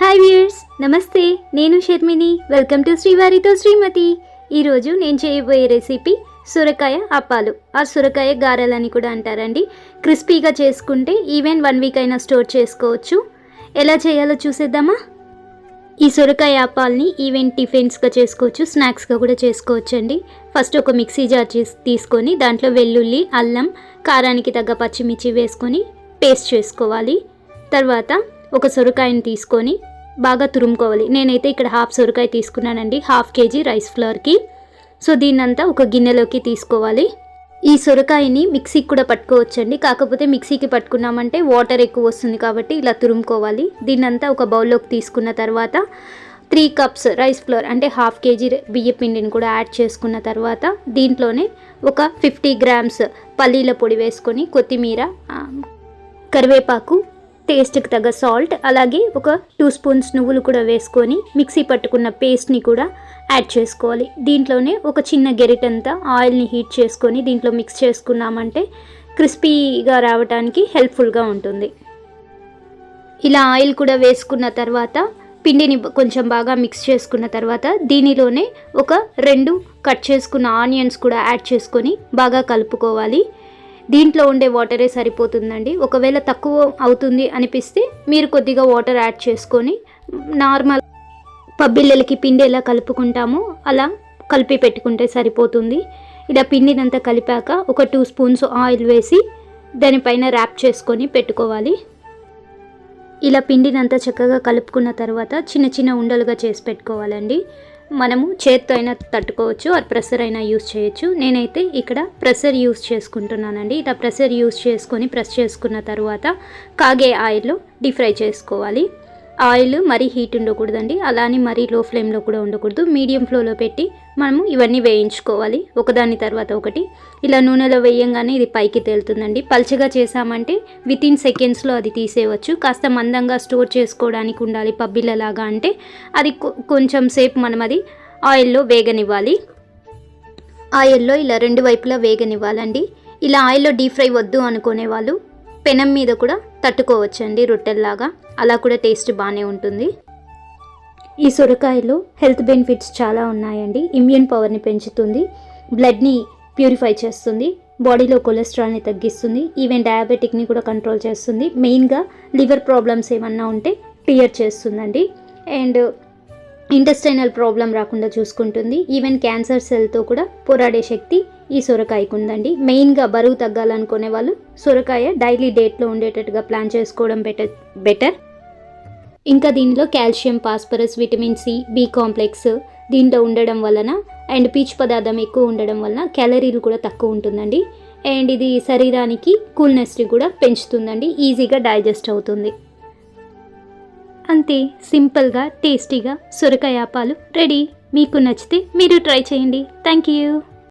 Hi viewers నమస్తే నేను షర్మిని. Welcome to శ్రీవారితో శ్రీమతి. ఈరోజు నేను చేయబోయే రెసిపీ సొరకాయ అప్పాలు. ఆ సొరకాయ గారెలని కూడా అంటారండి. క్రిస్పీగా చేసుకుంటే ఈవెన్ వన్ వీక్ అయినా స్టోర్ చేసుకోవచ్చు. ఎలా చేయాలో చూసేద్దామా? ఈ సొరకాయ అప్పాలని ఈవెన్ టిఫిన్స్గా చేసుకోవచ్చు స్నాక్స్గా కూడా చేసుకోవచ్చు అండి ఫస్ట్ ఒక మిక్సీ జార్ చేసి తీసుకొని దాంట్లో వెల్లుల్లి అల్లం కారానికి తగ్గ పచ్చిమిర్చి వేసుకొని పేస్ట్ చేసుకోవాలి. తర్వాత ఒక సొరకాయని తీసుకొని బాగా తురుముకోవాలి. నేనైతే ఇక్కడ హాఫ్ సొరకాయ తీసుకున్నానండి. హాఫ్ కేజీ రైస్ ఫ్లోర్కి. సో దీన్నంతా ఒక గిన్నెలోకి తీసుకోవాలి. ఈ సొరకాయని మిక్సీకి కూడా పట్టుకోవచ్చండి. కాకపోతే మిక్సీకి పట్టుకున్నామంటే వాటర్ ఎక్కువ వస్తుంది కాబట్టి ఇలా తురుముకోవాలి. దీన్నంతా ఒక బౌల్లోకి తీసుకున్న తర్వాత త్రీ కప్స్ రైస్ ఫ్లోర్ అంటే హాఫ్ కేజీ బియ్య పిండిని కూడా యాడ్ చేసుకున్న తర్వాత దీంట్లోనే ఒక ఫిఫ్టీ గ్రామ్స్ పల్లీల పొడి వేసుకొని కొత్తిమీర కరివేపాకు టేస్ట్కి తగ్గ సాల్ట్ అలాగే ఒక టూ స్పూన్స్ నువ్వులు కూడా వేసుకొని మిక్సీ పట్టుకున్న పేస్ట్ని కూడా యాడ్ చేసుకోవాలి. దీంట్లోనే ఒక చిన్న గెరిటంతా ఆయిల్ని హీట్ చేసుకొని దీంట్లో మిక్స్ చేసుకున్నామంటే క్రిస్పీగా రావడానికి హెల్ప్ఫుల్గా ఉంటుంది. ఇలా ఆయిల్ కూడా వేసుకున్న తర్వాత పిండిని కొంచెం బాగా మిక్స్ చేసుకున్న తర్వాత దీనిలోనే ఒక రెండు కట్ చేసుకున్న ఆనియన్స్ కూడా యాడ్ చేసుకొని బాగా కలుపుకోవాలి. దీంట్లో ఉండే వాటరే సరిపోతుందండి. ఒకవేళ తక్కువ అవుతుంది అనిపిస్తే మీరు కొద్దిగా వాటర్ యాడ్ చేసుకొని నార్మల్ పబ్బిళ్ళలకి పిండి ఎలా కలుపుకుంటామో అలా కలిపి పెట్టుకుంటే సరిపోతుంది. ఇలా పిండినంతా కలిపాక ఒక టూ స్పూన్స్ ఆయిల్ వేసి దానిపైన ర్యాప్ చేసుకొని పెట్టుకోవాలి. ఇలా పిండినంతా చక్కగా కలుపుకున్న తర్వాత చిన్న చిన్న ఉండలుగా చేసి పెట్టుకోవాలండి. మనము చేత్తో అయినా తట్టుకోవచ్చు ఆర్ ప్రెషర్ అయినా యూస్ చేయొచ్చు. నేనైతే ఇక్కడ ప్రెషర్ యూస్ చేసుకుంటున్నానండి. ఇలా ప్రెషర్ యూస్ చేసుకొని ప్రెస్ చేసుకున్న తర్వాత కాగే ఆయిల్లో డీప్ ఫ్రై చేసుకోవాలి. ఆయిల్ మరీ హీట్ ఉండకూడదండి. అలానే మరీ లో ఫ్లేమ్లో కూడా ఉండకూడదు. మీడియం ఫ్లోలో పెట్టి మనము ఇవన్నీ వేయించుకోవాలి. ఒకదాని తర్వాత ఒకటి. ఇలా నూనెలో వేయంగానే ఇది పైకి తేలుతుందండి. పల్చగా చేసామంటే విత్ ఇన్ సెకండ్స్లో అది తీసేయవచ్చు. కాస్త మందంగా స్టోర్ చేసుకోవడానికి ఉండాలి పబ్బిలలాగా అంటే. అది కొంచెం సేపు మనం అది ఆయిల్లో వేగనివ్వాలి. ఆయిల్లో ఇలా రెండు వైపులా వేగనివ్వాలండి. ఇలా ఆయిల్లో డీప్ ఫ్రై వద్దు అనుకునే వాళ్ళు పెనం మీద కూడా తట్టుకోవచ్చండి రొట్టెల్లాగా. అలా కూడా టేస్ట్ బాగానే ఉంటుంది. ఈ సొరకాయలో హెల్త్ బెనిఫిట్స్ చాలా ఉన్నాయండి. ఇమ్యూన్ పవర్ని పెంచుతుంది. బ్లడ్ని ప్యూరిఫై చేస్తుంది. బాడీలో కొలెస్ట్రాల్ని తగ్గిస్తుంది. ఈవెన్ డయాబెటిక్ని కూడా కంట్రోల్ చేస్తుంది. మెయిన్గా లివర్ ప్రాబ్లమ్స్ ఏమన్నా ఉంటే క్లియర్ చేస్తుందండి. అండ్ ఇంటెస్టైనల్ ప్రాబ్లం రాకుండా చూసుకుంటుంది. ఈవెన్ క్యాన్సర్ సెల్తో కూడా పోరాడే శక్తి ఈ సొరకాయకు ఉందండి మెయిన్గా బరువు తగ్గాలనుకునే వాళ్ళు సొరకాయ డైలీ డేట్లో ఉండేటట్టుగా ప్లాన్ చేసుకోవడం బెటర్ బెటర్ ఇంకా దీనిలో calcium phosphorus vitamin C B complex దీంట్లో ఉండడం వలన అండ్ పీచు పదార్థం ఎక్కువ ఉండడం వలన క్యాలరీలు కూడా తక్కువ ఉంటుందండి. అండ్ ఇది శరీరానికి కూల్నెస్ని కూడా పెంచుతుందండి. ఈజీగా డైజెస్ట్ అవుతుంది. అంతే సింపుల్గా టేస్టీగా సొరకాయ ఆపాలు రెడీ మీకు నచ్చితే మీరు ట్రై చేయండి. Thank you